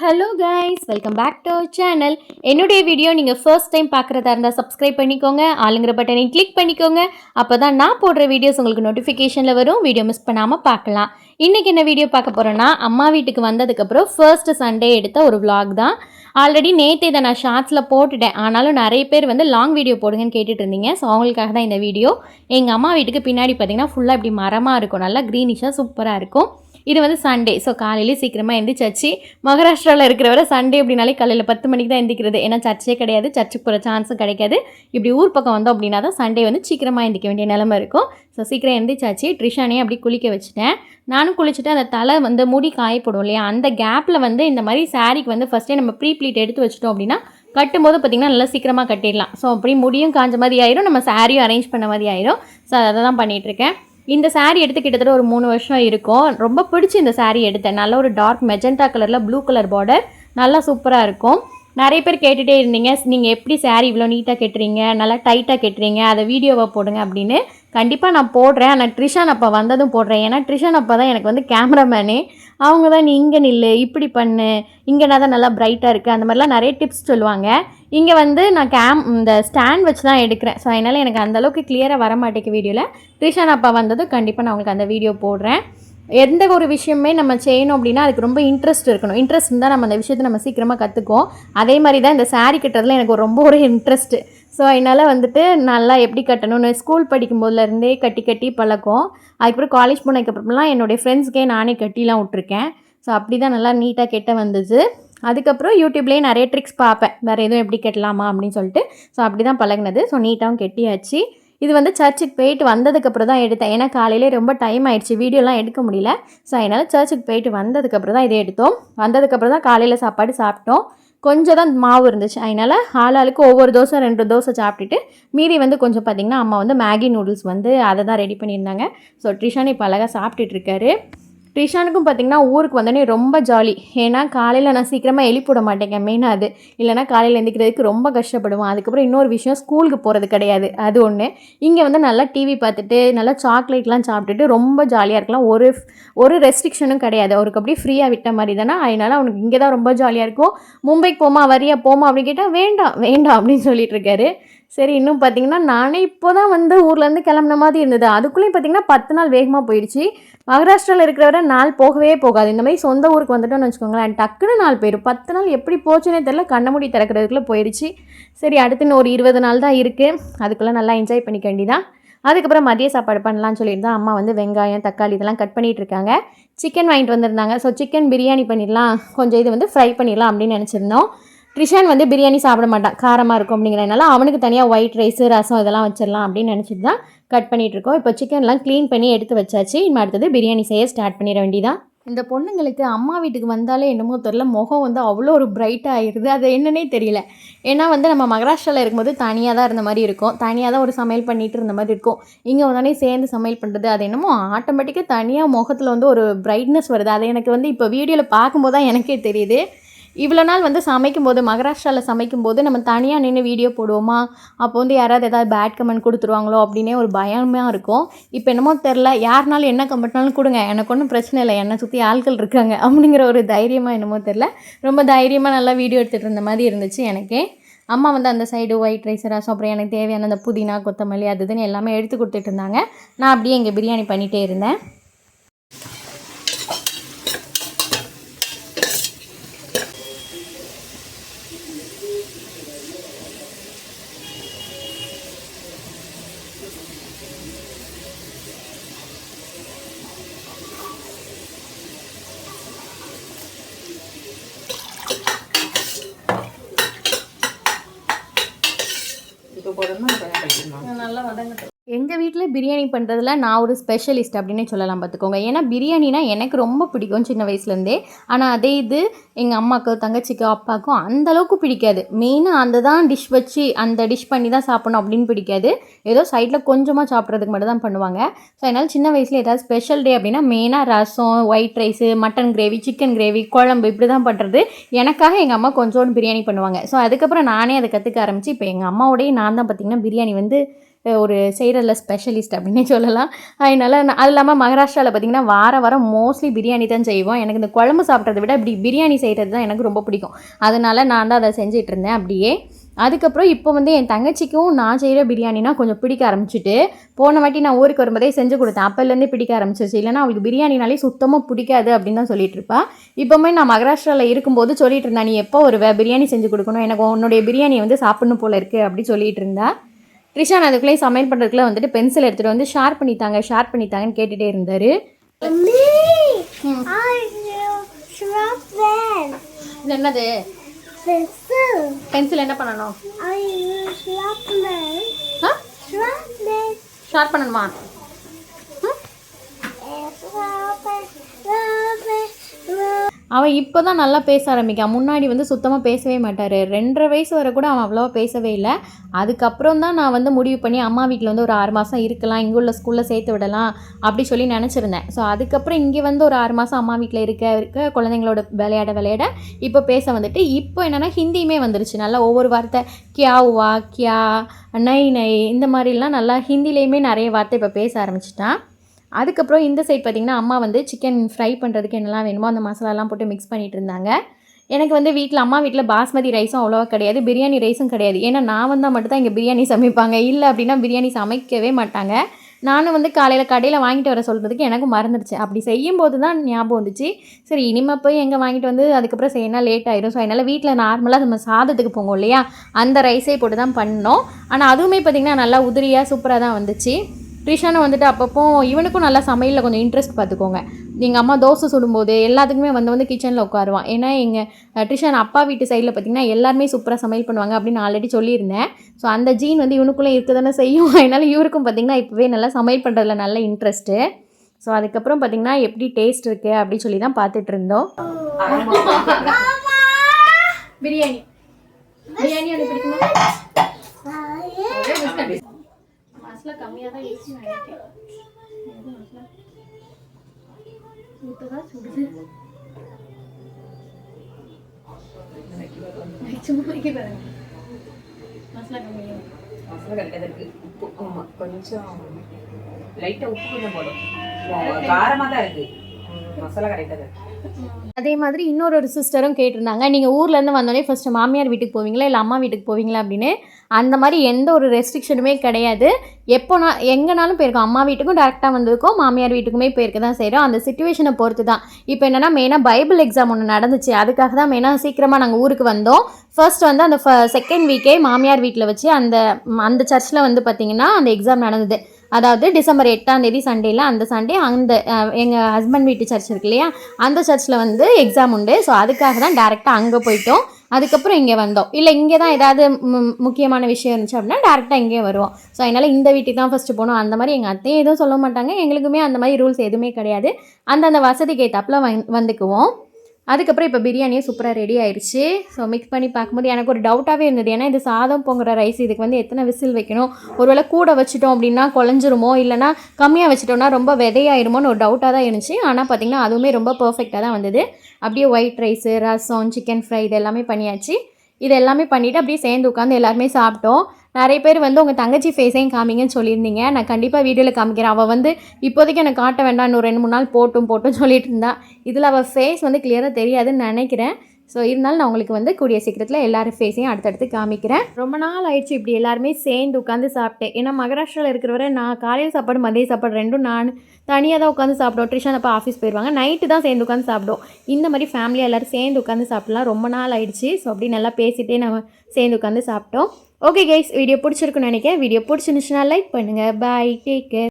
Hello guys welcome back to channel என்னுடைய video நீங்கள் first time பார்க்குறதா இருந்தால் சப்ஸ்கிரைப் பண்ணிக்கோங்க. ஆளுங்கிற பட்டனை கிளிக் பண்ணிக்கோங்க. அப்போ தான் நான் போடுற வீடியோஸ் உங்களுக்கு நோட்டிஃபிகேஷனில் வரும். வீடியோ மிஸ் பண்ணாமல் பார்க்கலாம். இன்றைக்கி என்ன வீடியோ பார்க்க போகிறோன்னா அம்மா வீட்டுக்கு வந்ததுக்கப்புறம் ஃபர்ஸ்ட் சண்டே எடுத்த ஒரு vlog தான். ஆல்ரெடி நேற்று இதை நான் ஷார்ட்ஸில் போட்டுட்டேன். ஆனாலும் நிறைய பேர் வந்து லாங் வீடியோ போடுங்கன்னு கேட்டுட்டு இருந்தீங்க. ஸோ அவங்களுக்காக தான் இந்த வீடியோ எங்கள் அம்மா வீட்டுக்கு பின்னாடி பார்த்தீங்கன்னா ஃபுல்லாக இப்படி மரமாக இருக்கும். நல்லா க்ரீனிஷாக சூப்பராக இருக்கும். இது வந்து சண்டே ஸோ காலையிலே சீக்கிரமாக எந்திரிச்சாச்சு. மகாராஷ்டிராவில் இருக்கிறவரை சண்டே அப்படின்னாலே காலையில் பத்து மணிக்கு தான் எந்திரிக்கிறது. ஏன்னா சர்ச்சே கிடையாது. சர்ச்சுக்கு போகிற சான்ஸும் கிடைக்காது. இப்படி ஊர் பக்கம் வந்தோம் அப்படின்னா தான் சண்டே வந்து சீக்கிரமாக எந்திரிக்க வேண்டிய நிலமை இருக்கும். ஸோ சீக்கிரம் எந்திரிச்சாச்சு. ட்ரிஷானே அப்படி குளிக்க வச்சுட்டேன். நானும் குளிச்சுட்டு அந்த தலை வந்து முடி காயப்படும் இல்லையா? அந்த கேப்பில் வந்து இந்த மாதிரி சாரீக்கு வந்து ஃபஸ்ட்டே நம்ம ப்ரீ ப்ளீட் எடுத்து வச்சிட்டோம் அப்படின்னா கட்டும்போது பார்த்திங்கன்னா நல்லா சீக்கிரமாக கட்டிடலாம். ஸோ அப்படி முடியும் காஞ்ச மாதிரி ஆயிரும். நம்ம சாரியும் அரேஞ்ச் பண்ண மாதிரி ஆயிரும். ஸோ அதை தான் பண்ணிகிட்ருக்கேன் இந்த சாரீ எடுத்து கிட்டத்தட்ட ஒரு மூணு வருஷம் இருக்கும். ரொம்ப பிடிச்சி இந்த சாரீ எடுத்தேன். நல்ல ஒரு டார்க் மெஜெண்டா கலரில் ப்ளூ கலர் பார்டர் நல்லா சூப்பராக இருக்கும். நிறைய பேர் கேட்டுகிட்டே இருந்தீங்க. நீங்கள் எப்படி சாரீ இவ்வளோ நீட்டாக கட்டுறீங்க? நல்லா டைட்டாக கட்டுறீங்க? அதை வீடியோவை போடுங்க அப்படின்னு கண்டிப்பாக நான் போடுறேன். ஆனால் ட்ரிஷான் அப்போ வந்ததும் போடுறேன். ஏன்னா ட்ரிஷான் அப்போ தான் எனக்கு வந்து கேமராமேனே அவங்க தான் நீ இங்கே நில்லு இப்படி பண்ணு. இங்கேனா தான் நல்லா பிரைட்டாக இருக்குது அந்த மாதிரிலாம் நிறைய டிப்ஸ் சொல்லுவாங்க. இங்கே வந்து நான் கேம் இந்த ஸ்டாண்ட் வச்சு தான் எடுக்கிறேன். ஸோ அதனால் எனக்கு அந்தளவுக்கு கிளியராக வர மாட்டேங்க வீடியோவில் ட்ரிஷான் அப்பா வந்ததும் கண்டிப்பாக நான் உங்களுக்கு அந்த வீடியோ போடுறேன். எந்த ஒரு விஷயமே நம்ம செய்யணும் அப்படின்னா அதுக்கு ரொம்ப இன்ட்ரெஸ்ட் இருக்கணும். இன்ட்ரெஸ்ட் இருந்தால் நம்ம அந்த விஷயத்தை நம்ம சீக்கிரமாக கற்றுக்குவோம் அதே மாதிரி தான் இந்த சாரீ கட்டுறதுல எனக்கு ரொம்ப ஒரு இன்ட்ரெஸ்ட்டு ஸோ அதனால் வந்துட்டு நல்லா எப்படி கட்டணும்னு ஸ்கூல் படிக்கும் போதுலேருந்தே கட்டி கட்டி பழக்கம். அதுக்கப்புறம் காலேஜ் போனதுக்கப்புறம்லாம் என்னுடைய ஃப்ரெண்ட்ஸ்க்கே நானே கட்டிலாம் விட்ருக்கேன் ஸோ அப்படி தான் நல்லா நீட்டாக கெட்ட வந்துச்சு அதுக்கப்புறம் யூடியூப்லேயே நிறைய ட்ரிக்ஸ் பார்ப்பேன். வேறு எதுவும் எப்படி கட்டலாமா அப்படின்னு சொல்லிட்டு. ஸோ அப்படி தான் பழகினது. ஸோ நீட்டாகவும் கெட்டியாச்சு. இது வந்து சர்ச்சுக்கு போயிட்டு வந்ததுக்கப்புறம் தான் எடுத்தேன். ஏன்னா காலையிலே ரொம்ப டைம் ஆயிடுச்சு. வீடியோலாம் எடுக்க முடியல. ஸோ அதனால் சர்ச்சுக்கு போயிட்டு வந்ததுக்கப்புறம் தான் இதை எடுத்தோம். வந்ததுக்கப்புறம் தான் காலையில் சாப்பாடு சாப்பிட்டோம். கொஞ்சம் தான் மாவு இருந்துச்சு. அதனால் ஆளாளுக்கு ஒவ்வொரு தோசை ரெண்டு தோசை சாப்பிட்டுட்டு மீதி வந்து கொஞ்சம் பார்த்திங்கன்னா அம்மா வந்து மேகி நூடுல்ஸ் வந்து அதை தான் ரெடி பண்ணியிருந்தாங்க. ஸோ ட்ரிஷான் இப்போ அழகாக சாப்பிட்டுட்டு இருக்காரு. ரிஷானுக்கும் பார்த்திங்கன்னா ஊருக்கு வந்தோடனே ரொம்ப ஜாலி. ஏன்னா காலையில் நான் சீக்கிரமாக எழுப்பிட மாட்டேங்க. மெயினாக அது. இல்லைனா காலையில் எழுந்திக்கிறதுக்கு ரொம்ப கஷ்டப்படுவோம் அதுக்கப்புறம் இன்னொரு விஷயம் ஸ்கூலுக்கு போகிறது கிடையாது. அது ஒன்று இங்கே வந்து நல்லா டிவி பார்த்துட்டு நல்லா சாக்லேட்லாம் சாப்பிட்டுட்டு ரொம்ப ஜாலியாக இருக்கலாம். ஒரு ஒரு ரெஸ்ட்ரிக்ஷனும் கிடையாது. அவருக்கு அப்படியே ஃப்ரீயாக விட்ட மாதிரி தானே. அதனால் அவனுக்கு இங்கே தான் ரொம்ப ஜாலியாக இருக்கும். மும்பைக்கு போமா வரியா போமா அப்படின்னு கேட்டால் வேண்டாம் வேண்டாம் அப்படின்னு சொல்லிட்டு இருக்காரு. சரி இன்னும் பார்த்தீங்கன்னா நானே இப்போ தான் வந்து ஊர்லேருந்து கிளம்புன மாதிரி இருந்தது. அதுக்குள்ளேயும் பார்த்தீங்கன்னா பத்து நாள் வேகமாக போயிடுச்சு. மகாராஷ்டிராவில் இருக்கிறவரை நாள் போகவே போகாது. இந்த மாதிரி சொந்த ஊருக்கு வந்துட்டோம்னு வச்சுக்கோங்களேன் டக்குன்னு நாள் போயிடும். பத்து நாள் எப்படி போச்சுன்னே தெரில கண்ண மூடி திறக்கிறதுக்குள்ளே போயிடுச்சு. சரி அடுத்து இன்னும் ஒரு இருபது நாள் தான் இருக்குது அதுக்குள்ளே நல்லா என்ஜாய் பண்ணிக்க வேண்டிதான் அதுக்கப்புறம் மதிய சாப்பாடு பண்ணலாம்னு சொல்லிட்டு தான் அம்மா வந்து வெங்காயம் தக்காளி இதெல்லாம் கட் பண்ணிகிட்டு இருக்காங்க. சிக்கன் வாங்கிட்டு வந்திருந்தாங்க. ஸோ சிக்கன் பிரியாணி பண்ணிடலாம். கொஞ்சம் இது வந்து ஃப்ரை பண்ணிடலாம் அப்படின்னு நினச்சிருந்தோம். ட்ரிஷான் வந்து பிரியாணி சாப்பிட மாட்டான். காரமாக இருக்கும் அப்படிங்கிறதுனால அவனுக்கு தனியாக ஒயிட் ரைஸு ரசம் இதெல்லாம் வச்சிடலாம் அப்படின்னு நினச்சிட்டு தான் கட் பண்ணிகிட்டு இருக்கோம். இப்போ சிக்கன்லாம் க்ளீன் பண்ணி எடுத்து வச்சாச்சு. இனிமே அடுத்தது பிரியாணி செய்ய ஸ்டார்ட் பண்ணிட வேண்டியதான் இந்த பொண்ணுங்களுக்கு அம்மா வீட்டுக்கு வந்தாலே என்னமோ தெரில முகம் வந்து அவ்வளோ ஒரு பிரைட்டாக ஆயிடுது அது என்னன்னே தெரியல. ஏன்னா வந்து நம்ம மகாராஷ்டிராவில் இருக்கும்போது தனியாக தான் இருந்த மாதிரி இருக்கும். தனியாக தான் ஒரு சமையல் பண்ணிகிட்டு இருந்த மாதிரி இருக்கும். இங்கே வந்தோடனே சேர்ந்து சமையல் பண்ணுறது அது என்னமோ ஆட்டோமேட்டிக்காக தனியாக முகத்தில் வந்து ஒரு பிரைட்னஸ் வருது. அது எனக்கு வந்து இப்போ வீடியோவில் பார்க்கும்போது தான் எனக்கே தெரியுது. இவ்வளோ நாள் வந்து சமைக்கும்போது மகாராஷ்டிராவில் சமைக்கும்போது நம்ம தனியாக நின்று வீடியோ போடுவோமா? அப்போ வந்து யாராவது ஏதாவது பேட் கமெண்ட் கொடுத்துருவாங்களோ அப்படின்னே ஒரு பயமாக இருக்கும். இப்போ என்னமோ தெரில யாருனாலும் என்ன கமெண்ட்னாலும் கொடுங்க. எனக்கு ஒன்றும் பிரச்சனை இல்லை. என்னை சுற்றி ஆட்கள் இருக்காங்க அப்படிங்கிற ஒரு தைரியமாக என்னமோ தெரில ரொம்ப தைரியமாக நல்லா வீடியோ எடுத்துகிட்டு இருந்த மாதிரி இருந்துச்சு எனக்கே. அம்மா வந்து அந்த சைடு ஒயிட் ரைஸ் ரசம் அப்புறம் எனக்கு தேவையான அந்த புதினா கொத்தமல்லி அது இதுன்னு எல்லாமே எடுத்து கொடுத்துட்டு இருந்தாங்க. நான் அப்படியே இங்கே பிரியாணி பண்ணிகிட்டே இருந்தேன். இப்போ போடுறதுனா கொஞ்சம் கழிக்கணுமா நல்லா வதங்கட்டும் எங்கள் வீட்டில் பிரியாணி பண்ணுறதுல நான் ஒரு ஸ்பெஷலிஸ்ட் அப்படின்னே சொல்லலாம் பார்த்துக்கோங்க ஏன்னா பிரியாணினா எனக்கு ரொம்ப பிடிக்கும் சின்ன வயசுலேருந்தே. ஆனால் அதே இது எங்கள் அம்மாவுக்கு தங்கச்சிக்கோ அப்பாவுக்கும் அந்த அளவுக்கு பிடிக்காது. மெயினாக அந்த தான் டிஷ் வச்சு அந்த டிஷ் பண்ணி தான் சாப்பிடணும் அப்படின்னு பிடிக்காது. ஏதோ சைடில் கொஞ்சமாக சாப்பிட்றதுக்கு மட்டும் தான் பண்ணுவாங்க. ஸோ அதனால் சின்ன வயசில் ஏதாவது ஸ்பெஷல் டே அப்படின்னா மெயினாக rasam white rice mutton gravy chicken gravy குழம்பு இப்படி தான் பண்ணுறது எனக்காக எங்கள் அம்மா கொஞ்சோண்டு பிரியாணி பண்ணுவாங்க. ஸோ அதுக்கப்புறம் நானே அதை கற்றுக்க ஆரம்பித்து இப்போ எங்கள் அம்மாவோடய நான் தான் பார்த்திங்கன்னா பிரியாணி வந்து ஒரு செய்கிறதுல ஸ்பெஷலிஸ்ட் அப்படின்னே சொல்லலாம். அதனால் நான் அது இல்லாமல் மகாராஷ்டிராவில் பார்த்திங்கன்னா வார வாரம் மோஸ்ட்லி பிரியாணி தான் செய்வோம். எனக்கு இந்த குழம்பு சாப்பிட்றத விட இப்படி பிரியாணி செய்கிறது தான் எனக்கு ரொம்ப பிடிக்கும். அதனால் நான் தான் அதை செஞ்சிட்டு இருந்தேன் அப்படியே. அதுக்கப்புறம் இப்போ வந்து என் தங்கச்சிக்கும் நான் செய்கிற பிரியாணினா கொஞ்சம் பிடிக்க ஆரம்பிச்சிட்டு போன வாட்டி நான் ஊருக்கு வரும்போதே செஞ்சு கொடுத்தேன். அப்போலேருந்து பிடிக்க ஆரம்பிச்சிருச்சு. இல்லைனா அவளுக்கு பிரியாணினாலே சுத்தமாக பிடிக்காது அப்படின்னு தான் சொல்லிட்டு இருப்பா. இப்போவுமே நான் மகாராஷ்டிராவில் இருக்கும்போது சொல்லிட்டு இருந்தா நீ எப்போ வருவ? பிரியாணி செஞ்சு கொடுக்கணும். எனக்கு உன்னுடைய பிரியாணி வந்து சாப்பிடணும் போல இருக்குது அப்படி சொல்லிட்டு இருந்தா. த்ரிஷான் அதுக்குள்ளேயே சமையல் பண்ணுறதுக்குள்ள வந்துட்டு பென்சில் எடுத்துகிட்டு வந்து ஷேர் பண்ணித்தாங்க ஷேர் பண்ணித்தாங்கன்னு கேட்டுகிட்டே இருந்தார் என்னது. பென்சில் என்ன பண்ணணும் I will drop them. ஆ Drop them. ஷேர் பண்ணணுமா அவன் இப்போ தான் நல்லா பேச ஆரம்பிக்கான். முன்னாடி வந்து சுத்தமாக பேசவே மாட்டார். ரெண்டரை வயசு வரை கூட அவன் அவ்வளோவா பேசவே இல்லை. அதுக்கப்புறம் தான் நான் வந்து முடிவு பண்ணி அம்மா வீட்டில் வந்து ஒரு ஆறு மாதம் இருக்கலாம் இங்கே உள்ள ஸ்கூலில் சேர்த்து விடலாம் அப்படி சொல்லி நினச்சிருந்தேன். ஸோ அதுக்கப்புறம் இங்கே வந்து ஒரு ஆறு மாதம் அம்மா வீட்டில் இருக்க இருக்க குழந்தைங்களோட விளையாட விளையாட இப்போ பேச வந்துட்டு இப்போ என்னென்னா ஹிந்தியுமே வந்துருச்சு. நல்லா ஒவ்வொரு வார்த்தை கியா வா கியா நை நை இந்த மாதிரிலாம் நல்லா ஹிந்திலேயுமே நிறைய வார்த்தை இப்போ பேச ஆரம்பிச்சிட்டான். அதுக்கப்புறம் இந்த சைட் பார்த்திங்கன்னா அம்மா வந்து சிக்கன் ஃப்ரை பண்ணுறதுக்கு என்னெல்லாம் வேணுமோ அந்த மசாலாலாம் போட்டு மிக்ஸ் பண்ணிகிட்டு இருந்தாங்க. எனக்கு வந்து வீட்டில் அம்மா வீட்டில் பாஸ்மதி ரைஸும் அவ்வளோவா கிடையாது. பிரியாணி ரைஸும் கிடையாது. ஏன்னா நான் வந்தால் மட்டும்தான் இங்கே பிரியாணி சமைப்பாங்க. இல்லை அப்படின்னா பிரியாணி சமைக்கவே மாட்டாங்க. நானும் வந்து காலையில் கடையில் வாங்கிட்டு வர சொல்கிறதுக்கு எனக்கு மறந்துடுச்சு அப்படி செய்யும்போது தான் ஞாபகம் வந்துச்சு. சரி இனிமேல் போய் எங்கே வாங்கிட்டு வந்து அதுக்கப்புறம் செய்யணும் லேட் ஆயிரும். ஸோ அதனால் வீட்டில் நார்மலாக நம்ம சாதத்துக்கு போங்க இல்லையா? அந்த ரைஸே போட்டு தான் பண்ணோம். ஆனால் அதுவுமே பார்த்திங்கன்னா நல்லா உதிரியாக சூப்பராக தான் வந்துச்சு. ட்ரிஷானும் வந்துட்டு அப்பப்போ இவனுக்கும் நல்லா சமையலில் கொஞ்சம் இன்ட்ரெஸ்ட் பார்த்துக்கோங்க. எங்கள் அம்மா தோசை சுடும்போது எல்லாத்துக்குமே வந்து வந்து கிச்சனில் உட்காருவான் ஏன்னா எங்கள் ட்ரிஷான் அப்பா வீட்டு சைடில் பார்த்திங்கன்னா எல்லாருமே சூப்பராக சமையல் பண்ணுவாங்க அப்படின்னு ஆல்ரெடி சொல்லியிருந்தேன். ஸோ அந்த ஜீன் வந்து இவனுக்குள்ளே இருக்க தானே செய்யும். அதனால இவருக்கும் பார்த்திங்கன்னா இப்போவே நல்லா சமையல் பண்ணுறதுல நல்ல இன்ட்ரெஸ்ட்டு ஸோ அதுக்கப்புறம் பார்த்திங்கன்னா எப்படி டேஸ்ட் இருக்குது அப்படி சொல்லி தான் பார்த்துட்டு இருந்தோம். பிரியாணி. பிரியாணி அது பிடிக்குமா? மசாலா கம்மியாக தான் யூஸ் நினைக்கிறேன். இப்போதான் சுடுது மசாலா கம்மியாக மசாலா கரெக்டாக உப்பு ஆமா கொஞ்சம் லைட்டாக உப்பு கொஞ்சம் போடும். காரமாக தான் இருக்கு. மசாலா கரெக்டாக தான் இருக்கு. அதே மாதிரி இன்னொரு ஒரு சிஸ்டரும் கேட்டிருந்தாங்க நீங்கள் ஊர்லேருந்து வந்தோடனே ஃபஸ்ட்டு மாமியார் வீட்டுக்கு போவீங்களா? இல்லை அம்மா வீட்டுக்கு போவீங்களா? அப்படின்னு. அந்த மாதிரி எந்த ஒரு ரெஸ்ட்ரிக்ஷனுமே கிடையாது. எப்போ நான் எங்கேனாலும் போயிருக்கோம். அம்மா வீட்டுக்கும் டேரெக்டாக வந்திருக்கோம். மாமியார் வீட்டுக்குமே போயிருக்க தான் செய்கிறோம் அந்த சுச்சுவேஷனை பொறுத்து தான் இப்போ என்னென்னா மெயினாக பைபிள் எக்ஸாம் ஒன்று நடந்துச்சு. அதுக்காக தான் மெயினாக சீக்கிரமாக நாங்கள் ஊருக்கு வந்தோம். ஃபர்ஸ்ட் வந்து அந்த செகண்ட் வீக்கே மாமியார் வீட்டில் வச்சு அந்த அந்த சர்ச்சில் வந்து பார்த்திங்கன்னா அந்த எக்ஸாம் நடந்தது. அதாவது டிசம்பர் எட்டாம் தேதி சண்டேல அந்த சண்டே அந்த எங்கள் ஹஸ்பண்ட் வீட்டு சர்ச் இருக்கு இல்லையா? அந்த சர்ச்சில் வந்து எக்ஸாம் உண்டு. ஸோ அதுக்காக தான் டேரெக்டாக அங்கே போயிட்டோம். அதுக்கப்புறம் இங்கே வந்தோம். இல்லை இங்கே தான் ஏதாவது மு- முக்கியமான விஷயம் இருந்துச்சு அப்படின்னா டேரெக்டாக இங்கே வருவோம். ஸோ அதனால் இந்த வீட்டுக்கு தான் ஃபஸ்ட்டு போகணும் அந்த மாதிரி எங்கள் அத்தையும் எதுவும் சொல்ல மாட்டாங்க. எங்களுக்குமே அந்த மாதிரி ரூல்ஸ் எதுவுமே கிடையாது. அந்தந்த வசதிக்கு ஏற்றாப்புல வந் வந்துக்குவோம். அதுக்கப்புறம் இப்போ பிரியாணியும் சூப்பராக ரெடி ஆயிடுச்சு ஸோ மிக்ஸ் பண்ணி பார்க்கும்போது எனக்கு ஒரு டவுட்டாகவே இருந்தது. ஏன்னா இது சாதம் பொங்குற ரைஸ் இதுக்கு வந்து எத்தனை விசில் வைக்கணும்? ஒருவேளை கூட வச்சிட்டோம் அப்படின்னா குழஞ்சிருமோ? இல்லைனா கம்மியாக வச்சிட்டோம்னா ரொம்ப விதையாயிருமோன்னு ஒரு டவுட்டாக தான் இருந்துச்சு. ஆனால் பார்த்திங்கன்னா அதுவுமே ரொம்ப பர்ஃபெக்டாக தான் வந்தது. அப்படியே white rice rasam chicken fry இது எல்லாமே பண்ணியாச்சு. இது எல்லாமே பண்ணிவிட்டு அப்படியே சேர்ந்து உட்காந்து எல்லாருமே சாப்பிட்டோம். நிறைய பேர் வந்து உங்கள் தங்கச்சி ஃபேஸையும் காமிங்கன்னு சொல்லியிருந்தீங்க. நான் கண்டிப்பாக வீடியோவில் காமிக்கிறேன். அவள் வந்து இப்போதைக்கு எனக்கு காட்ட வேண்டாம். இன்னும் ரெண்டு மூணு நாள் போட்டும் போட்டும் சொல்லிட்டு இருந்தா. இதில் அவள் ஃபேஸ் வந்து கிளியராக தெரியாதுன்னு நினைக்கிறேன். ஸோ இருந்தாலும் நான் உங்களுக்கு வந்து கூடிய சீக்கிரத்தில் எல்லாரும் ஃபேஸையும் அடுத்தடுத்து காமிக்கிறேன். ரொம்ப நாள் ஆயிடுச்சு இப்படி எல்லாருமே சேர்ந்து உட்காந்து சாப்பிட்டேன். ஏன்னா மகாராஷ்டிராவில் இருக்கிறவரை நான் காலையில் சாப்பாடு மதிய சாப்பாடு ரெண்டும் நான் தனியாக தான் உட்காந்து சாப்பிடுவோம். ட்ரிஷன் அப்போ ஆஃபீஸ் போயிடுவாங்க நைட்டு தான் சேர்ந்து உட்காந்து சாப்பிடுவோம். இந்த மாதிரி ஃபேமிலியாக எல்லோரும் சேர்ந்து உட்காந்து சாப்பிடலாம். ரொம்ப நாள் ஆயிடுச்சு. ஸோ அப்படி நல்லா பேசிகிட்டே நம்ம சேர்ந்து உட்காந்து சாப்பிட்டோம். ஓகே கைஸ் வீடியோ பிடிச்சிருக்குன்னு நினைக்கிறேன். வீடியோ பிடிச்சிருந்துச்சுன்னா லைக் பண்ணுங்கள் பாய் டேக் கேர்